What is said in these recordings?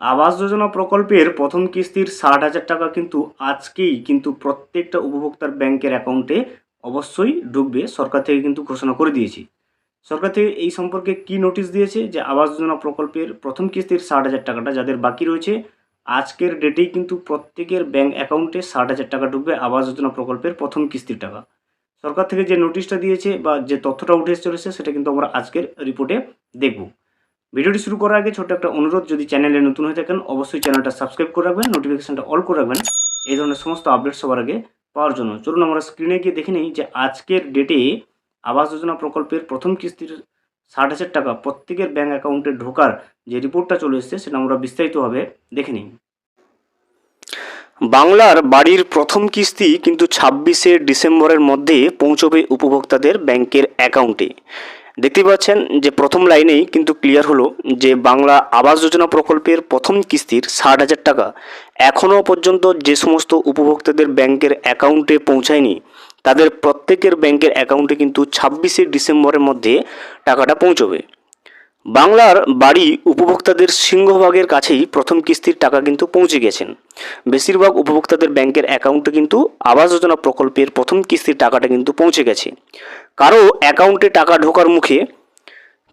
আবাস যোজনা প্রকল্পের প্রথম কিস্তির ষাট হাজার টাকা কিন্তু আজকেই কিন্তু প্রত্যেকটা উপভোক্তার ব্যাংকের অ্যাকাউন্টে অবশ্যই ঢুকবে, সরকার থেকে কিন্তু ঘোষণা করে দিয়েছে। সরকার থেকে এই সম্পর্কে কি নোটিশ দিয়েছে যে আবাস যোজনা প্রকল্পের প্রথম কিস্তির ষাট হাজার টাকাটা যাদের বাকি রয়েছে, আজকের ডেটেই কিন্তু প্রত্যেকের ব্যাংক অ্যাকাউন্টে ষাট হাজার টাকা ঢুকবে আবাস যোজনা প্রকল্পের প্রথম কিস্তির টাকা। সরকার থেকে যে নোটিশটা দিয়েছে বা যে তথ্যটা উঠে চলেছে, সেটা কিন্তু আমরা আজকের রিপোর্টে দেখব। ভিডিওটি শুরু করার আগে ছোট্ট একটা অনুরোধ, যদি চ্যানেলে নতুন হয়ে থাকেন, অবশ্যই চ্যানেলটা সাবস্ক্রাইব করে রাখবেন নোটিফিকেশনটা অল করে রাখবেন। এই ধরনের সমস্ত আপডেট সবার আগে পাওয়ার জন্য। চলুন আমরা স্ক্রিনে গিয়ে দেখে নিই যে আজকের ডেটে আবাস যোজনা প্রকল্পের প্রথম কিস্তির ষাট হাজার টাকা প্রত্যেকের ব্যাঙ্ক অ্যাকাউন্টে ঢোকার যে রিপোর্টটা চলে এসেছে, সেটা আমরা বিস্তারিতভাবে দেখে নিই। বাংলার বাড়ির প্রথম কিস্তি কিন্তু ছাব্বিশে ডিসেম্বরের মধ্যে পৌঁছবে উপভোক্তাদের ব্যাংকের অ্যাকাউন্টে দেখতে পাচ্ছেন যে প্রথম লাইনেই কিন্তু ক্লিয়ার হলো যে বাংলা আবাস যোজনা প্রকল্পের প্রথম কিস্তির ষাট হাজার টাকা এখনও পর্যন্ত যে সমস্ত উপভোক্তাদের ব্যাংকের অ্যাকাউন্টে পৌঁছায়নি, তাদের প্রত্যেকের ব্যাংকের অ্যাকাউন্টে কিন্তু ছাব্বিশে ডিসেম্বরের মধ্যে টাকাটা পৌঁছবে। বাংলার বাড়ি উপভোক্তাদের সিংহভাগের কাছেই প্রথম কিস্তির টাকা কিন্তু পৌঁছে গেছেন। বেশিরভাগ উপভোক্তাদের ব্যাংকের অ্যাকাউন্টে কিন্তু আবাস যোজনা প্রকল্পের প্রথম কিস্তির টাকাটা কিন্তু পৌঁছে গেছে। কারও অ্যাকাউন্টে টাকা ঢোকার মুখে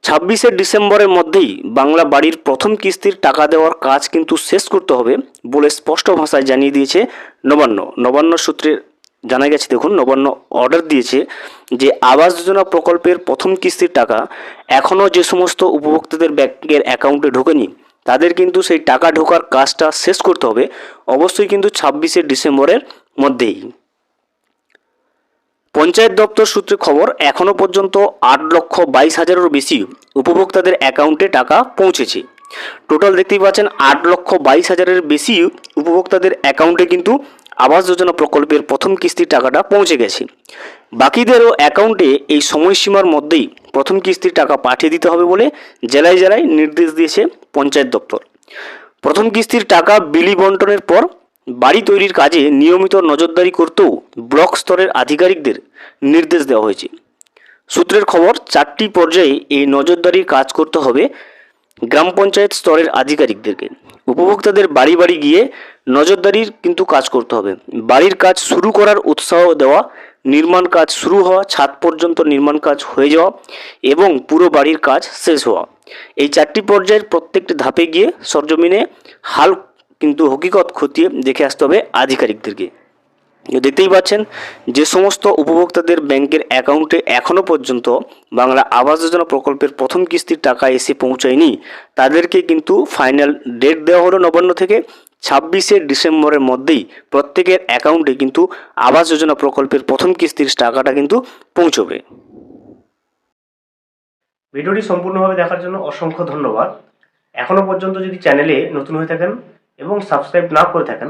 ছাব্বিশে ডিসেম্বরের মধ্যেই বাংলা বাড়ির প্রথম কিস্তির টাকা দেওয়ার কাজ কিন্তু শেষ করতে হবে বলে স্পষ্ট ভাষায় জানিয়ে দিয়েছে নবান্ন। নবান্ন সূত্রে জানা গেছে, দেখুন, নবান্ন অর্ডার দিয়েছে যে আবাস যোজনা প্রকল্পের প্রথম কিস্তির টাকা এখনও যে সমস্ত উপভোক্তাদের ব্যাংকের অ্যাকাউন্টে ঢোকেনি, তাদের কিন্তু সেই টাকা ঢোকার কাজটা শেষ করতে হবে, অবশ্যই কিন্তু ছাব্বিশে ডিসেম্বরের মধ্যেই। পঞ্চায়েত দপ্তর সূত্রে খবর, এখনও পর্যন্ত আট লক্ষ বাইশ হাজারেরও বেশি উপভোক্তাদের অ্যাকাউন্টে টাকা পৌঁছেছে। টোটাল দেখতেই পাচ্ছেন, আট লক্ষ বাইশ হাজারের বেশি উপভোক্তাদের অ্যাকাউন্টে কিন্তু আবাস যোজনা প্রকল্পের প্রথম কিস্তির টাকাটা পৌঁছে গেছে। বাকিদেরও অ্যাকাউন্টে এই সময়সীমার মধ্যেই প্রথম কিস্তির টাকা পাঠিয়ে দিতে হবে বলে জেলায় জেলায় নির্দেশ দিয়েছে পঞ্চায়েত দপ্তর। প্রথম কিস্তির টাকা বিলি বন্টনের পর বাড়ি তৈরির কাজে নিয়মিত নজরদারি করতেও ব্লক স্তরের আধিকারিকদের নির্দেশ দেওয়া হয়েছে। সূত্রের খবর, চারটি পর্যায়ে এই নজরদারির কাজ করতে হবে গ্রাম পঞ্চায়েত স্তরের আধিকারিকদেরকে। উপভোক্তাদের বাড়ি বাড়ি গিয়ে নজরদারির কিন্তু কাজ করতে হবে। বাড়ির কাজ শুরু করার উৎসাহ দেওয়া, নির্মাণ কাজ শুরু হওয়া, ছাদ পর্যন্ত নির্মাণ কাজ হয়ে যাওয়া এবং পুরো বাড়ির কাজ শেষ হওয়া। এই চারটি পর্যায়ের প্রত্যেকটি ধাপে গিয়ে সরজমিনে হাল কিন্তু হকিকত খতিয়ে দেখে আসতে হবে আধিকারিকদেরকে। দেখতেই পাচ্ছেন, যে সমস্ত উপভোক্তাদের ব্যাংকের অ্যাকাউন্টে এখনও পর্যন্ত বাংলা আবাস যোজনা প্রকল্পের প্রথম কিস্তির টাকা এসে পৌঁছায়নি। তাদেরকে কিন্তু ফাইনাল ডেট দেওয়া হলো নবান্ন থেকে ছাব্বিশে ডিসেম্বরের মধ্যেই। প্রত্যেকের অ্যাকাউন্টে কিন্তু আবাস যোজনা প্রকল্পের প্রথম কিস্তির টাকাটা কিন্তু পৌঁছবে। ভিডিওটি সম্পূর্ণভাবে দেখার জন্য অসংখ্য ধন্যবাদ। এখনও পর্যন্ত যদি চ্যানেলে নতুন হয়ে থাকেন এবং সাবস্ক্রাইব না করে থাকেন